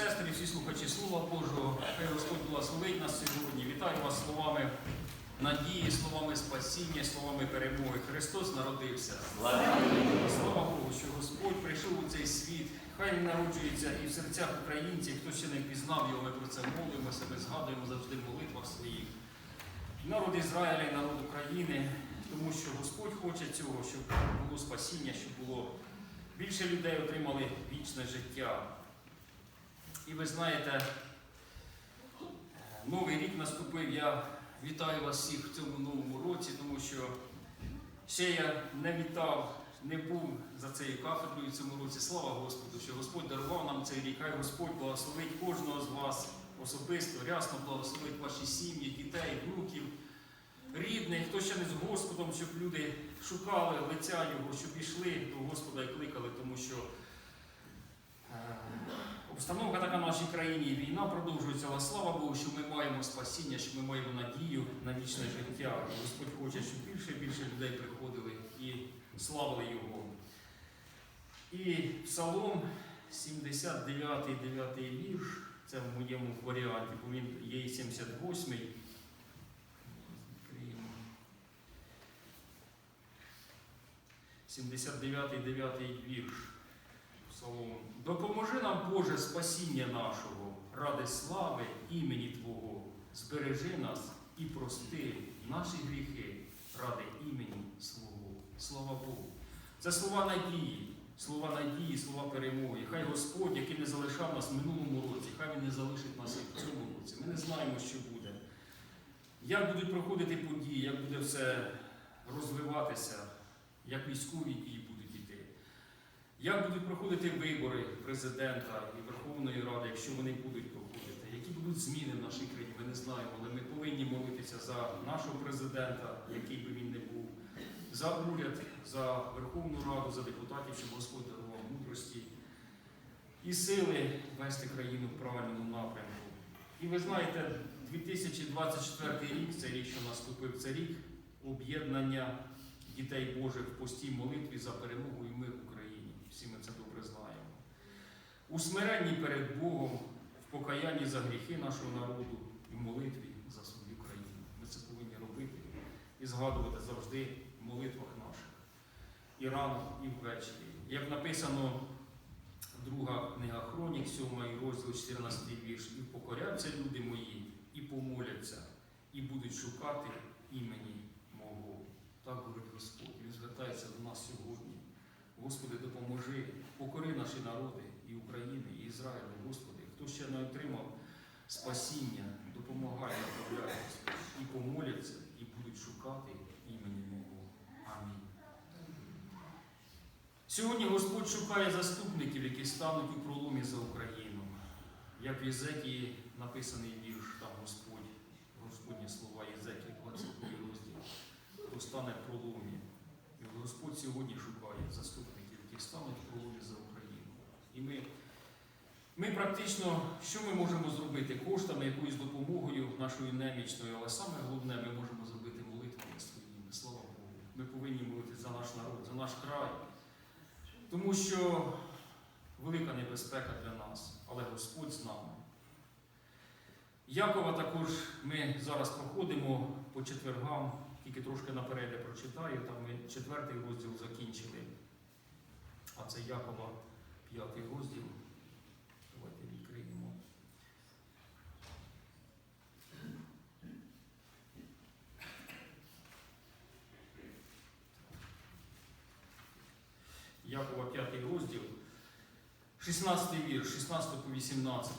сестри, всі слухачі Слова Божого, хай Господь благословить нас сьогодні. Вітаю вас словами надії, словами спасіння, словами перемоги. Христос народився. Слава Богу, що Господь прийшов у цей світ. Хай він народжується і в серцях українців. Хто ще не впізнав його, ми про це молимося, ми згадуємо завжди в молитвах своїх. Народ Ізраїля і народ України, тому що Господь хоче цього, щоб було спасіння, щоб було більше людей отримали вічне життя. І ви знаєте, новий рік наступив. Я вітаю вас всіх в цьому новому році, тому що ще я не вітав, не був за цією кафедрою в цьому році. Слава Господу, що Господь дарував нам цей рік. Хай Господь благословить кожного з вас особисто, рясно благословить ваші сім'ї, дітей, внуків, рідних, хто ще не з Господом, щоб люди шукали лиця Його, щоб ішли до Господа і кликали, тому що. е, Обстановка така в нашій країні, війна продовжується, але слава Богу, що ми маємо спасіння, що ми маємо надію на вічне життя. Господь хоче, щоб більше і більше людей приходили і славили Його. І Псалом 79, 9 вірш, це в моєму варіанті, бо він є і 78. Відкриємо. 79, 9 вірш. Псалом. Допоможи нам, Боже, спасіння нашого, ради слави імені Твого, збережи нас і прости наші гріхи ради імені свого. Слава Богу. Це слова надії, слова надії, слова перемоги. Хай Господь, який не залишав нас в минулому році, хай Він не залишить нас і в цьому році. Ми не знаємо, що буде. Як будуть проходити події, як буде все розвиватися, як військові дії. Як будуть проходити вибори президента і Верховної Ради, якщо вони будуть проходити? Які будуть зміни в нашій країні? Ми не знаємо, але ми повинні молитися за нашого президента, який би він не був, за уряд, за Верховну Раду, за депутатів, щоб Господь дарував мудрості і сили вести країну в правильному напрямку. І ви знаєте, 2024 рік, це рік, що наступив, це рік об'єднання дітей Божих в постій молитві за перемогу і мир в Україні. Всі ми це добре знаємо. У смиренні перед Богом, в покаянні за гріхи нашого народу і в молитві за свою країну. Ми це повинні робити і згадувати завжди в молитвах наших. І рано, і ввечері. Як написано друга книга Хронік, 7 розділ, 14 вірш, і покоряться люди мої, і помоляться, і будуть шукати імені мого. Так говорить Господь. Він звертається до нас сьогодні. Господи, допоможи, покори наші народи і України, і Ізраїлю, Господи, хто ще не отримав спасіння, допомагай, направляй, і помоляться, і будуть шукати імені Мого. Амінь. Сьогодні Господь шукає заступників, які стануть у проломі за Україну. Як в Єзекії написаний вірш, там Господь, Господні слова Єзекії, 22 розділ, хто стане в проломі. І Господь сьогодні шукає заступників, які стануть в за Україну. І ми, ми практично, що ми можемо зробити коштами, якоюсь допомогою нашою немічною, але саме головне, ми можемо зробити молитвами своїми. Слава Богу. Ми повинні молитися за наш народ, за наш край. Тому що велика небезпека для нас, але Господь з нами. Якова також ми зараз проходимо по четвергам, тільки трошки наперед я прочитаю, там ми четвертий розділ закінчили. А це Якова, п'ятий розділ. Давайте відкриємо. Якова 5 розділ, 16 вірш, 16 по 18.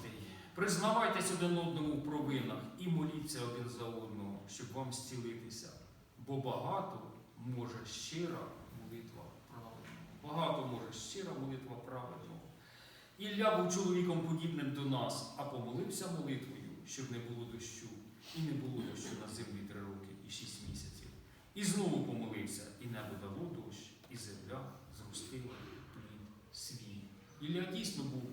Признавайтесь один одному в провинах і моліться один за одного, щоб вам зцілитися. Бо багато може щира молитва праведного. Багато може щира молитва праведного. Ілля був чоловіком подібним до нас, а помолився молитвою, щоб не було дощу. І не було дощу на землі три роки і шість місяців. І знову помолився, і небо дало дощ, і земля зростила плід свій. Ілля дійсно був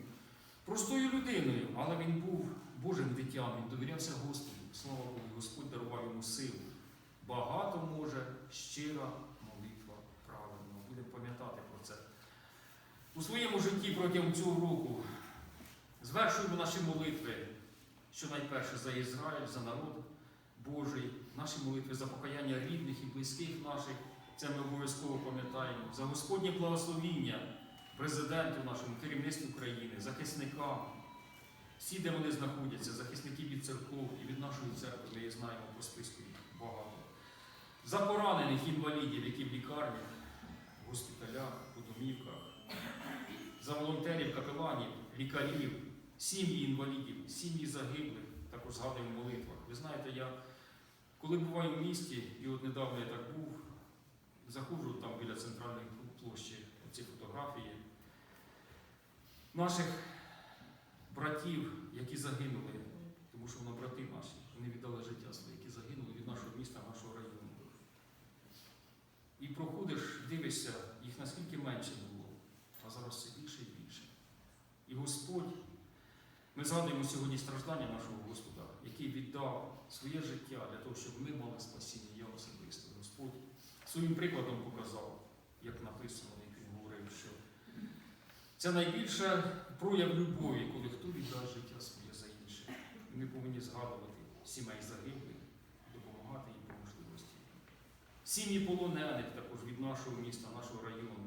простою людиною, але він був Божим дитям, він довірявся Господу. Слава Богу, Господь дарував йому силу. Багато може щира молитва праведного. Будемо пам'ятати про це. У своєму житті протягом цього року Звершуємо наші молитви, що найперше за Ізраїль, за народ Божий, наші молитви за покаяння рідних і близьких наших. Це ми обов'язково пам'ятаємо. За Господнє благословіння президенту нашому, керівництву країни, захисникам, всі, де вони знаходяться, захисників від церков і від нашої церкви, ми їх знаємо по списку їх багато. За поранених інвалідів, які в лікарнях, в госпіталях, у домівках, за волонтерів, капеланів, лікарів, сім'ї інвалідів, сім'ї загиблих, також згадуємо в молитвах. Ви знаєте, я коли буваю в місті, і от недавно я так був, заходжу там біля центральної площі, ці фотографії наших братів, які загинули, тому що воно брати наші, вони віддали життя своє, які загинули від нашого міста, нашого району. І проходиш, дивишся, їх наскільки менше було, а зараз все більше і більше. І Господь, ми згадуємо сьогодні страждання нашого Господа, який віддав своє життя для того, щоб ми мали спасіння, я особисто. Господь своїм прикладом показав, як написано, як він говорив, що це найбільше прояв любові, коли хто віддає життя своє за інших. І ми повинні згадувати сімей загиблих, допомагати їм по можливості. Сім'ї полонених також від нашого міста, нашого району,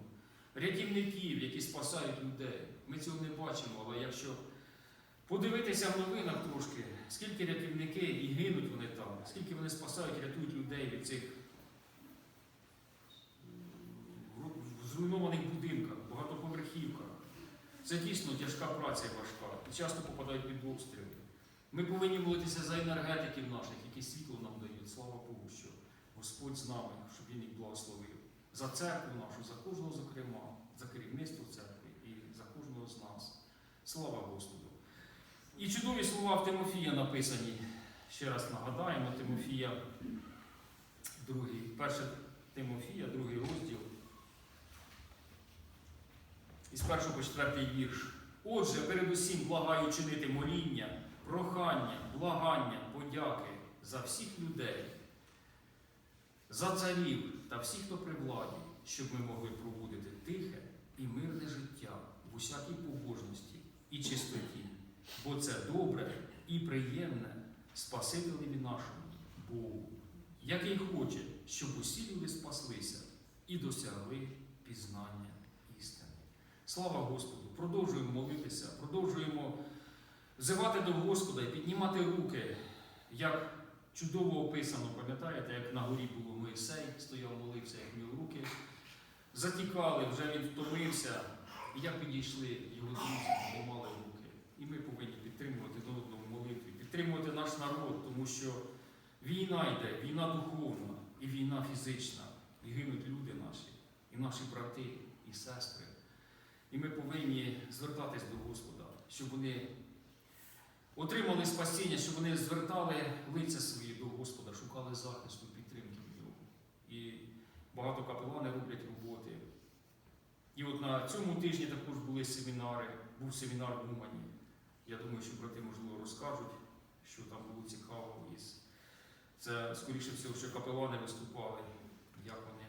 рятівників, які спасають людей. Ми цього не бачимо, але якщо подивитися в новинах трошки, скільки рятівники і гинуть вони там, скільки вони спасають, рятують людей від цих зруйнованих будинках, багатоповерхівках. Це дійсно тяжка праця і важка. І часто попадають під обстріли. Ми повинні молитися за енергетиків наших, які світло нам дають. Слава Богу, що Господь з нами, Він благословив. За церкву нашу, за кожного, зокрема, за керівництво церкви і за кожного з нас. Слава Господу. І чудові слова в Тимофія написані. Ще раз нагадаємо, Тимофія, другий, перше Тимофія, другий розділ. Із першого по четвертий вірш. Отже, передусім благаю чинити моління, прохання, благання, подяки за всіх людей, за царів та всіх, хто при владі, щоб ми могли проводити тихе і мирне життя в усякій побожності і чистоті, бо це добре і приємне Спасителеві нашому Богу, який хоче, щоб усі люди спаслися і досягли пізнання істини. Слава Господу! Продовжуємо молитися, продовжуємо взивати до Господа і піднімати руки, як чудово описано, пам'ятаєте, як на горі було Моїсей, стояв, молився, як мів руки, затікали, вже він втомився, і як підійшли його друзі, піднімали руки. І ми повинні підтримувати до одного молитві, підтримувати наш народ, тому що війна йде, війна духовна і війна фізична, і гинуть люди наші, і наші брати, і сестри. І ми повинні звертатись до Господа, щоб вони отримали спасіння, щоб вони звертали лиця свої до Господа, шукали захисту, підтримки в нього. І багато капелани роблять роботи. І от на цьому тижні також були семінари, був семінар в Умані. Я думаю, що брати, можливо, розкажуть, що там було цікаво. Із... Це, скоріше всього, що капелани виступали, як вони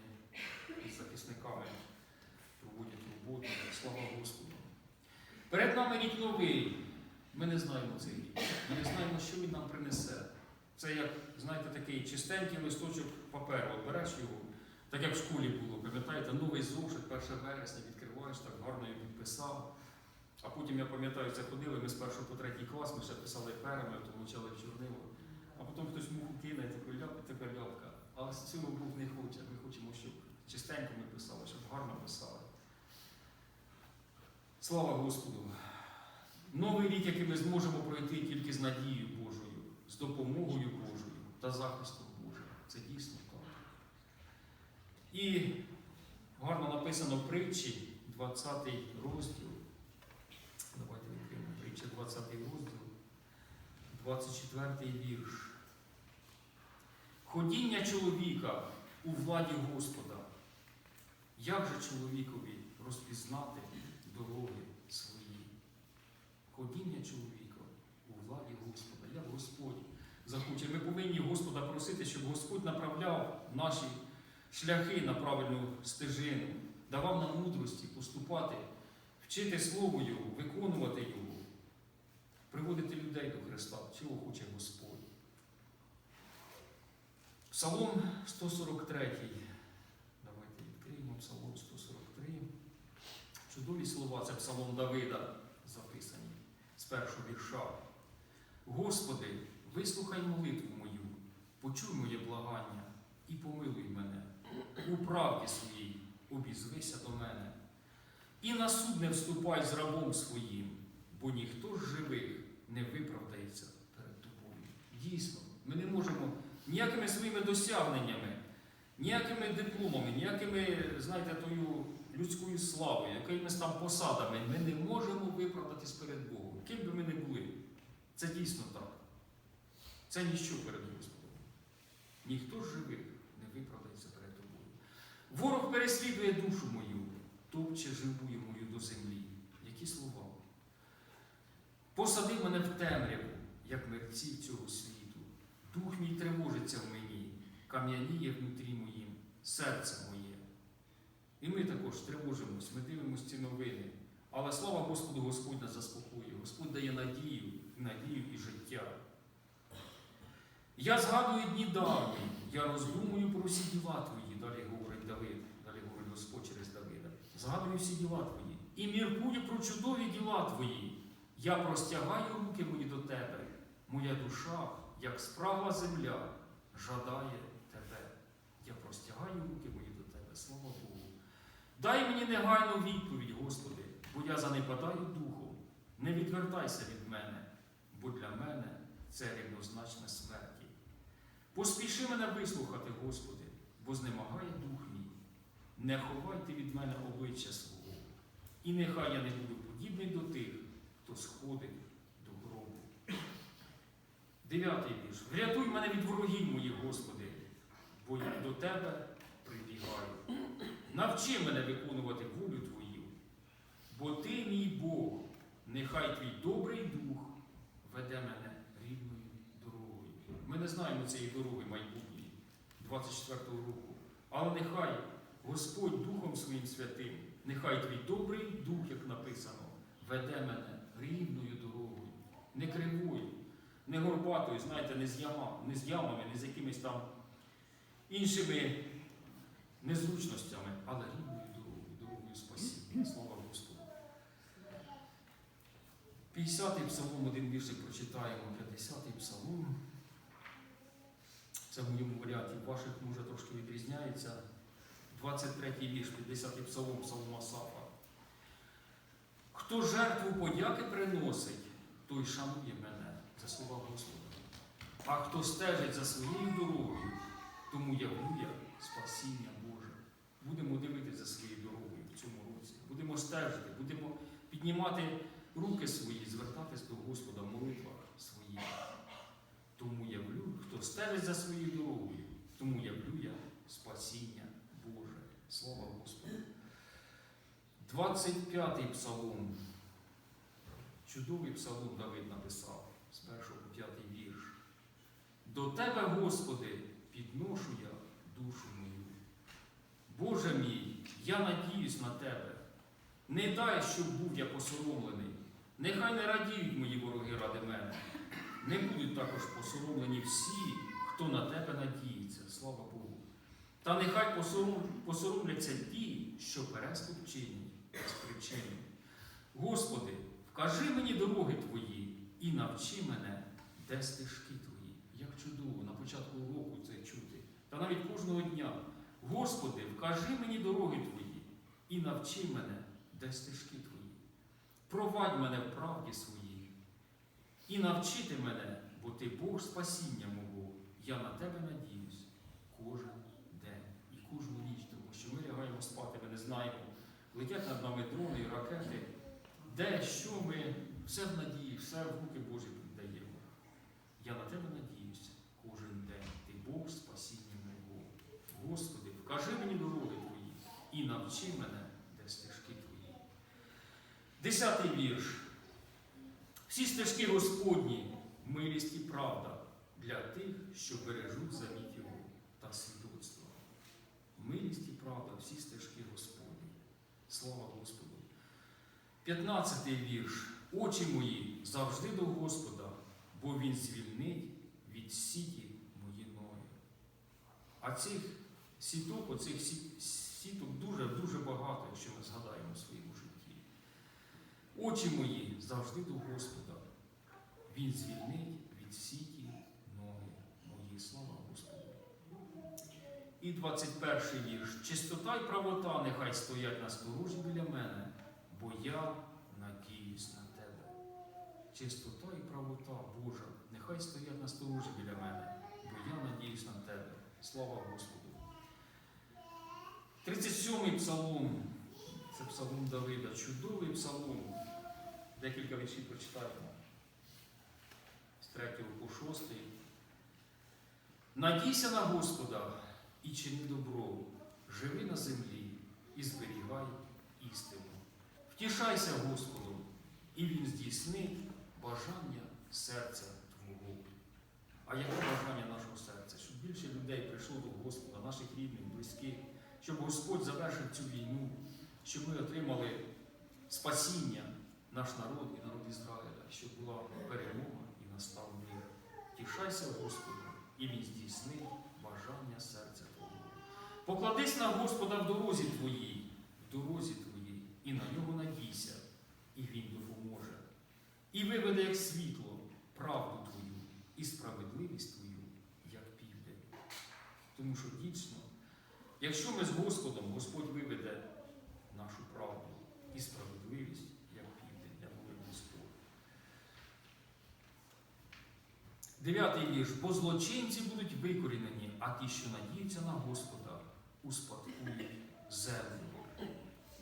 із захисниками проводять роботу. Слава Господу. Перед нами рік новий. Ми не знаємо цей рік. Ми не знаємо, що він нам принесе. Це як, знаєте, такий чистенький листочок паперу. От береш його, так як в школі було, пам'ятаєте, новий зошит, 1 вересня відкриваєш, так гарно його підписав. А потім, я пам'ятаю, це ходили, ми з першого по третій клас, ми ще писали перами, то мовчали в чорнило. А потім хтось муху кине, такий ляп, і тепер лялка. Але з цього Бог не хоче. Ми хочемо, щоб чистенько ми писали, щоб гарно писали. Слава Господу! Новий рік, який ми зможемо пройти тільки з надією Божою, з допомогою Божою та захистом Божим. Це дійсно так. І гарно написано в притчі, 20 розділ. Давайте відкриємо притча, 20 розділ, 24 вірш. Ходіння чоловіка у владі Господа. Як же чоловікові розпізнати дороги? Ходіння чоловіка у владі Господа, як Господь захоче. Ми повинні Господа просити, щоб Господь направляв наші шляхи на правильну стежину, давав нам мудрості поступати, вчити Слово Його, виконувати Його. приводити людей до Христа. Цього хоче Господь. Псалом 143. Давайте відкриємо Псалом 143. Чудові слова, це Псалом Давида першого вірша. Господи, вислухай молитву мою, почуй моє благання і помилуй мене. У правді своїй обізвися до мене. І на суд не вступай з рабом своїм, бо ніхто з живих не виправдається перед тобою. Дійсно, ми не можемо ніякими своїми досягненнями, ніякими дипломами, ніякими, знаєте, тою людською славою, якимись там посадами, ми не можемо виправдатись перед Богом. Ким би ми не були. Це дійсно так. Це ніщо перед Господом. Ніхто з живих не виправдається перед тобою. Ворог переслідує душу мою, топче живую мою до землі. Які слова? Посади мене в темряву, як мерці цього світу. Дух мій тривожиться в мені, кам'яніє внутрі моїм, серце моє. І ми також тривожимось, ми дивимося ці новини. Але слава Господу, Господь заспокоює. Господь дає надію, надію і життя. Я згадую дні давні, я роздумую про всі діла твої, далі говорить Давид, далі говорить Господь через Давида. Згадую всі діла твої і міркую про чудові діла твої. Я простягаю руки мої до тебе. Моя душа, як спрагла земля, жадає тебе. Я простягаю руки мої до тебе, слава Богу. Дай мені негайну відповідь, Господи, бо я занепадаю духом. Не відвертайся від мене, бо для мене це рівнозначне смерті. Поспіши мене вислухати, Господи, бо знемагає дух мій. Не ховайте від мене обличчя свого, і нехай я не буду подібний до тих, хто сходить до гробу. Дев'ятий вірш. Врятуй мене від ворогів моїх, Господи, бо я до Тебе прибігаю. Навчи мене виконувати волю бо Ти мій Бог, нехай твій добрий дух веде мене рівною дорогою. Ми не знаємо цієї дороги майбутньої, 24-го року. Але нехай Господь Духом Своїм святим, нехай твій добрий дух, як написано, веде мене рівною дорогою, не кривою, не горбатою, знаєте, не з, яма, не з ямами, не з якимись там іншими незручностями, але рівною дорогою, дорогою спасіння. Слава Господу. 50-й псалом, один віршик прочитаємо, 50-й псалом. Це в моєму варіанті, ваших може трошки відрізняється. 23-й вірш, 50-й псалом, псалом Асафа. Хто жертву подяки приносить, той шанує мене. Це слова Господа. А хто стежить за своєю дорогою, тому я спасіння Боже. Будемо дивитися за своєю дорогою в цьому році. Будемо стежити, будемо піднімати руки свої, звертатись до Господа в молитвах своїх. Тому явлю, хто стежить за своєю дорогою, тому явлю я спасіння Боже. Слава Господу. 25-й псалом. Чудовий псалом Давид написав з першого по п'ятий вірш. До Тебе, Господи, підношу я душу мою. Боже мій, я надіюсь на Тебе. Не дай, щоб був я посоромлений. Нехай не радіють мої вороги ради мене. Не будуть також посоромлені всі, хто на тебе надіється, слава Богу. Та нехай посором, посоромляться ті, що переступ чинять без причини. Господи, вкажи мені дороги Твої і навчи мене, де стежки Твої. Як чудово на початку року це чути. Та навіть кожного дня. Господи, вкажи мені дороги Твої і навчи мене, де стежки Твої. Провадь мене в правді своїй і навчити мене, бо ти Бог спасіння мого. Я на тебе надіюсь кожен день і кожну ніч, тому що ми лягаємо спати, ми не знаємо. Летять над нами дрони і ракети. Де, що ми, все в надії, все в руки Божі віддаємо. Я на тебе надіюсь кожен день. Ти Бог спасіння мого. Господи, вкажи мені дороги Твої і навчи мене. Десятий вірш. Всі стежки Господні, милість і правда для тих, що бережуть завіт Його та свідоцтво. Милість і правда, всі стежки Господні. Слава Господу. 15 вірш. Очі мої завжди до Господа, бо Він звільнить від сіті мої ноги. А цих сіток, оцих сі- сіток дуже-дуже багато, якщо ми згадаємо житті. Очі мої завжди до Господа. Він звільнить від сіті ноги мої. Слава Господу. І 21 вірш. Чистота й правота нехай стоять на сторожі біля мене, бо я надіюсь на тебе. Чистота і правота Божа, нехай стоять на сторожі біля мене, бо я надіюсь на тебе. Слава Господу. 37-й псалом. Це псалом Давида. Чудовий псалом. Декілька віршів прочитаємо. З 3 по 6. Надійся на Господа і чини добро, живи на землі і зберігай істину. Втішайся Господу, і Він здійснить бажання серця Твого. А яке бажання нашого серця? Щоб більше людей прийшло до Господа, наших рідних, близьких, щоб Господь завершив цю війну, щоб ми отримали спасіння, наш народ і народ Ізраїля, щоб була перемога і настав мир. Втішайся Господу, і Він здійснить бажання серця Твого. Покладись на Господа в дорозі твоїй, в дорозі твоїй, і на нього надійся, і Він допоможе. І виведе як світло правду твою і справедливість твою, як південь. Тому що дійсно, якщо ми з Господом, Господь виведе нашу правду і справедливість, як південь, як говорив Господь. Дев'ятий вірш. Бо злочинці будуть викорінені, а ті, що надіються на Господа, успадкують землю.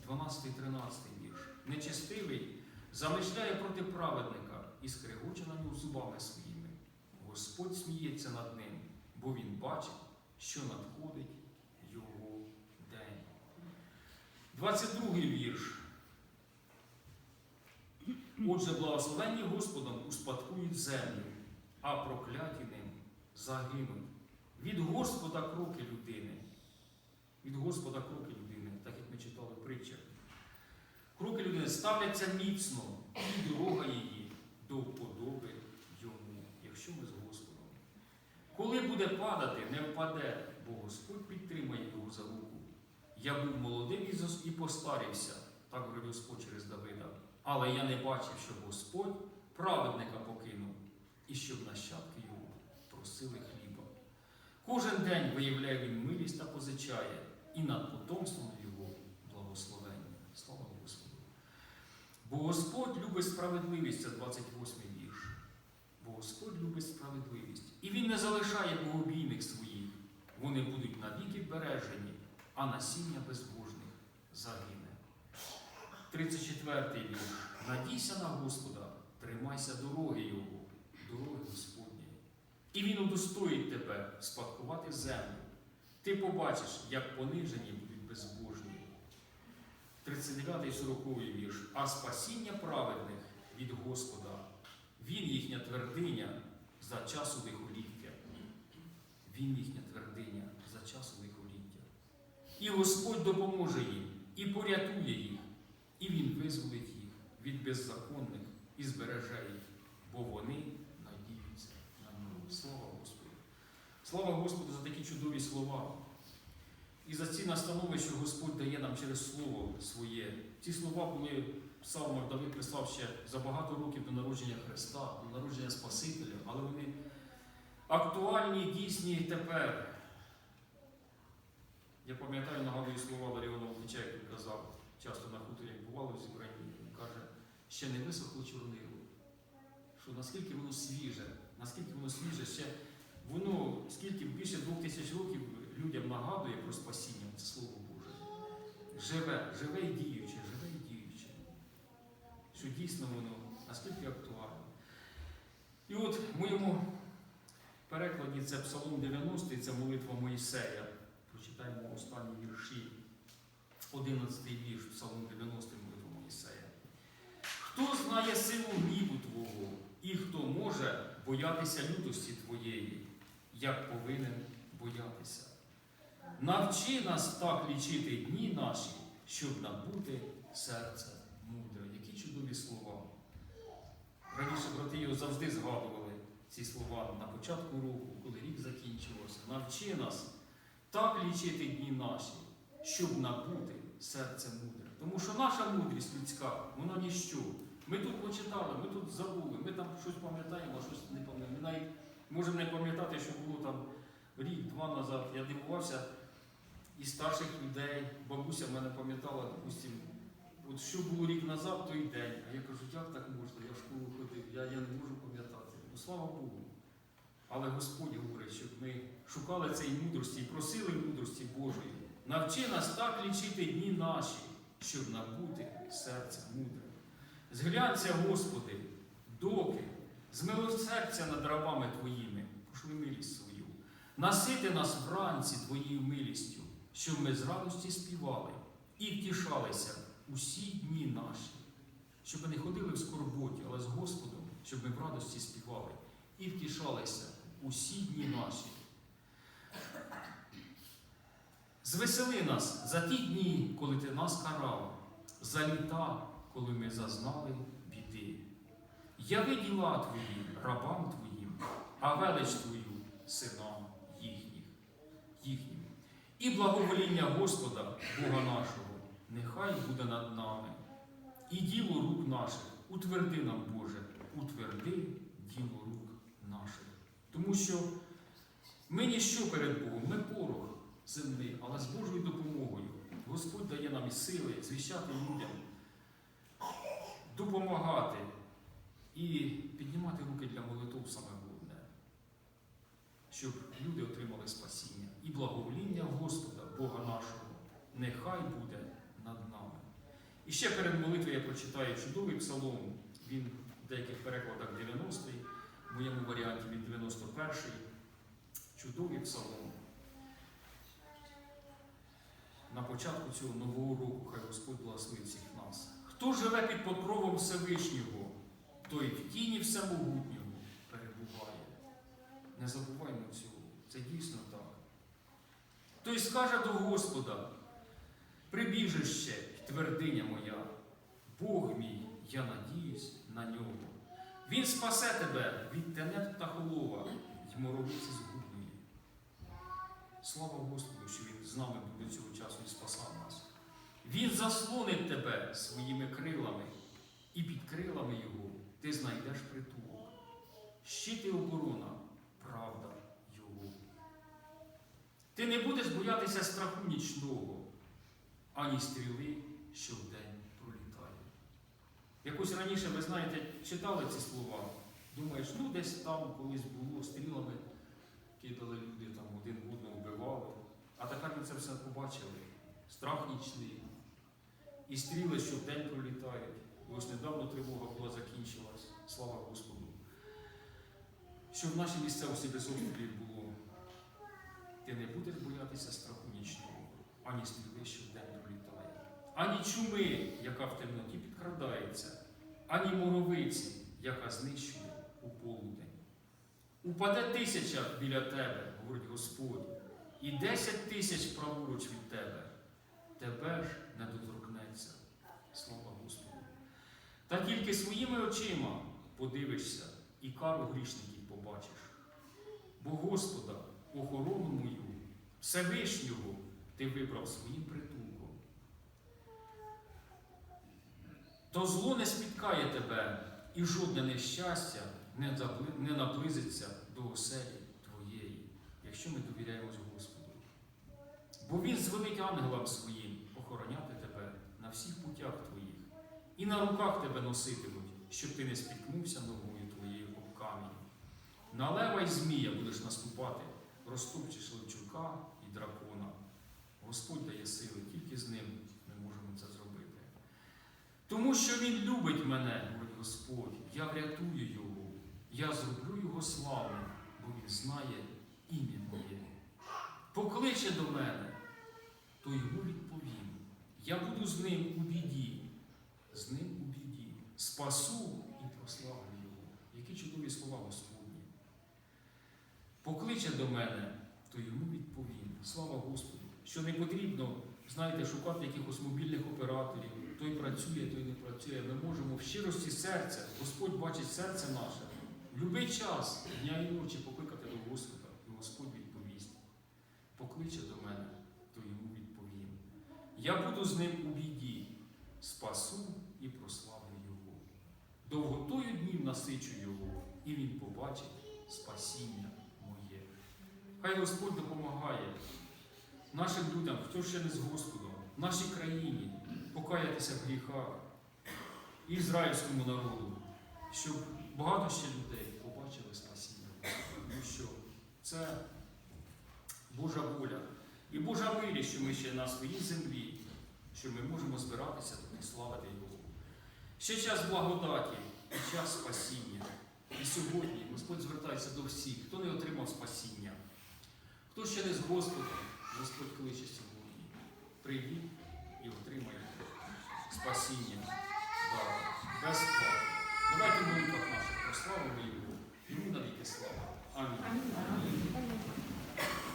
12-13 вірш. Нечестивий замишляє проти праведника і скрегоче на нього зубами своїми. Господь сміється над ним, бо він бачить, що надходить його день. 22 вірш. Отже, благословенні Господом успадкують землю, а прокляті ним загинуть. Від Господа кроки людини. Від Господа кроки людини, так як ми читали в притчах. Кроки людини ставляться міцно, і дорога її до вподоби йому, якщо ми з Господом. Коли буде падати, не впаде, бо Господь підтримає його за руку. Я був молодим і постарився, так говорив Господь через Давида. Але я не бачив, щоб Господь праведника покинув, і щоб нащадки його просили хліба. Кожен день виявляє він милість та позичає, і над потомством його благословення. Слава Господу. Бо Господь любить справедливість, це 28 вірш. Бо Господь любить справедливість. І Він не залишає богобійних своїх. Вони будуть навіки бережені, а насіння безбожних загине. 34 вірш. Надійся на Господа, тримайся дороги Його, дороги Господньої. І Він удостоїть тебе спадкувати землю. Ти побачиш, як понижені будуть безбожні. 39 і 40 вірш. А спасіння праведних від Господа, Він їхня твердиня за часу лихоліття. Він їхня твердиня за часу лихоліття. І Господь допоможе їм, і порятує їх, і Він визволить їх від беззаконних і збереже їх, бо вони надіються на нього. Слава Господу! Слава Господу слова. І за ці настанови, що Господь дає нам через Слово своє. Ці слова були псалмах Давид писав ще за багато років до народження Христа, до народження Спасителя, але вони актуальні, дійсні тепер. Я пам'ятаю, нагадую слова Ларіона Луча, який казав, часто на хуторі бувало в зібранні, він каже, ще не висохло чорнило. Що наскільки воно свіже, наскільки воно свіже, ще воно скільки більше двох тисяч років людям нагадує про спасіння, це Слово Боже. Живе, живе і діюче, живе і діюче. Що дійсно воно наскільки актуальне. І от в моєму перекладі це Псалом 90, це молитва Моїсея. Прочитаємо останні вірші. 11 вірш, Псалом 90, молитва Моїсея. Хто знає силу гніву Твого, і хто може боятися лютості Твоєї, як повинен боятися? Навчи нас так лічити дні наші, щоб набути серце мудре. Які чудові слова. раніше брати його завжди згадували ці слова на початку року, коли рік закінчувався. Навчи нас так лічити дні наші, щоб набути серце мудре. Тому що наша мудрість людська, вона ніщо. Ми тут почитали, ми тут забули, ми там щось пам'ятаємо, а щось не пам'ятаємо. Ми навіть можемо не пам'ятати, що було там рік-два назад. Я дивувався і старших людей, бабуся мене пам'ятала, допустим, от що було рік назад, той день. А я кажу, як так можна? Я в школу ходив, я, я не можу пам'ятати. Ну слава Богу. Але Господь говорить, щоб ми шукали цієї мудрості і просили мудрості Божої. Навчи нас так лічити дні наші, щоб набути серце мудре. Зглянься, Господи, доки змилосердя над рабами Твоїми, пошли милість свою, насити нас вранці Твоєю милістю, щоб ми з радості співали і втішалися усі дні наші, щоб ми не ходили в скорботі, але з Господом, щоб ми в радості співали і втішалися усі дні наші. Звесели нас за ті дні, коли ти нас карав, за літа, коли ми зазнали біди. Яви діла твої рабам твоїм, а велич твою синам їхніх, їхнім. І благовоління Господа, Бога нашого, нехай буде над нами. І діло рук наших, утверди нам, Боже, утверди діло рук наших. Тому що ми ніщо перед Богом, ми порох земний, але з Божою допомогою Господь дає нам сили звіщати людям, допомагати і піднімати руки для молитов саме головне, щоб люди отримали спасіння і благовоління Господа, Бога нашого, нехай буде над нами. І ще перед молитвою я прочитаю чудовий псалом, він в деяких перекладах 90-й, в моєму варіанті він 91-й. Чудовий псалом. На початку цього нового року хай Господь благословить всіх нас. Хто живе під покровом Всевишнього, той в тіні всемогутнього перебуває. Не забуваймо цього. Це дійсно так. Той скаже до Господа, прибіжище твердиня моя, Бог мій, я надіюсь на нього. Він спасе тебе від тенет птахолова й моровиці згубної. Слава Господу, що Він з нами буде цього часу і спасав нас. Він заслонить тебе своїми крилами, і під крилами Його ти знайдеш притулок. Щит і оборона, правда Його. Ти не будеш боятися страху нічного, ані стріли, що вдень пролітає. Якось раніше, ви знаєте, читали ці слова. Думаєш, ну десь там колись було стрілами, кидали люди, там один одного вбивали. А тепер ми це все побачили. Страх нічний. І стріли, що вдень пролітають. Ось недавно тривога була закінчилась. Слава Господу. Що в нашій місцевості без обстрілів було. Ти не будеш боятися страху нічного, ані стріли, що вдень пролітає, ані чуми, яка в темноті підкрадається, ані моровиці, яка знищує у полудень. Упаде тисяча біля тебе, говорить Господь, і десять тисяч праворуч від тебе. Тебе ж не доторкнеться. Слава Господу. Та тільки своїми очима подивишся і кару грішників побачиш. Бо Господа, охорону мою, Всевишнього ти вибрав своїм притулком. То зло не спіткає тебе, і жодне нещастя не, наблизиться до оселі твоєї, якщо ми довіряємось Господу. Бо Він звелить ангелам своїм охороняти тебе на всіх путях твоїх, і на руках тебе носитимуть, щоб ти не спіткнувся ногою твоєю об камінь. На лева й змія будеш наступати, розтопчеш левчука і дракона. Господь дає сили, тільки з ним ми можемо це зробити. Тому що Він любить мене, говорить Господь, я врятую його, я зроблю його славним, бо він знає ім'я моє. Покличе до мене, то йому відповім. Я буду з ним у біді, з ним у біді, спасу і прославлю його. Які чудові слова Господні. Покличе до мене, то йому відповім. Слава Господу, що не потрібно знаєте, шукати якихось мобільних операторів. Той працює, той не працює. Ми можемо в щирості серця, Господь бачить серце наше. В будь-який час, дня і ночі покликати до Господа, і Господь відповість. Покличе до мене, то йому відповім. Я буду з ним у біді, спасу і прославлю його. Довготою днів насичу його, і він побачить спасіння моє. Хай Господь допомагає нашим людям, хто ще не з Господом, нашій країні покаятися в гріхах, ізраїльському народу, щоб багато ще людей побачили спасіння. Тому що це Божа воля і Божа милість, що ми ще на своїй землі, що ми можемо збиратися до них славити Богу. Ще час благодаті і час спасіння. І сьогодні Господь звертається до всіх, хто не отримав спасіння, хто ще не з Господом, Господь кличе сьогодні. Прийдіть і отримає спасіння. Без. Давайте в молитвах наших прославимо Його. Йому навіки слава. Амінь.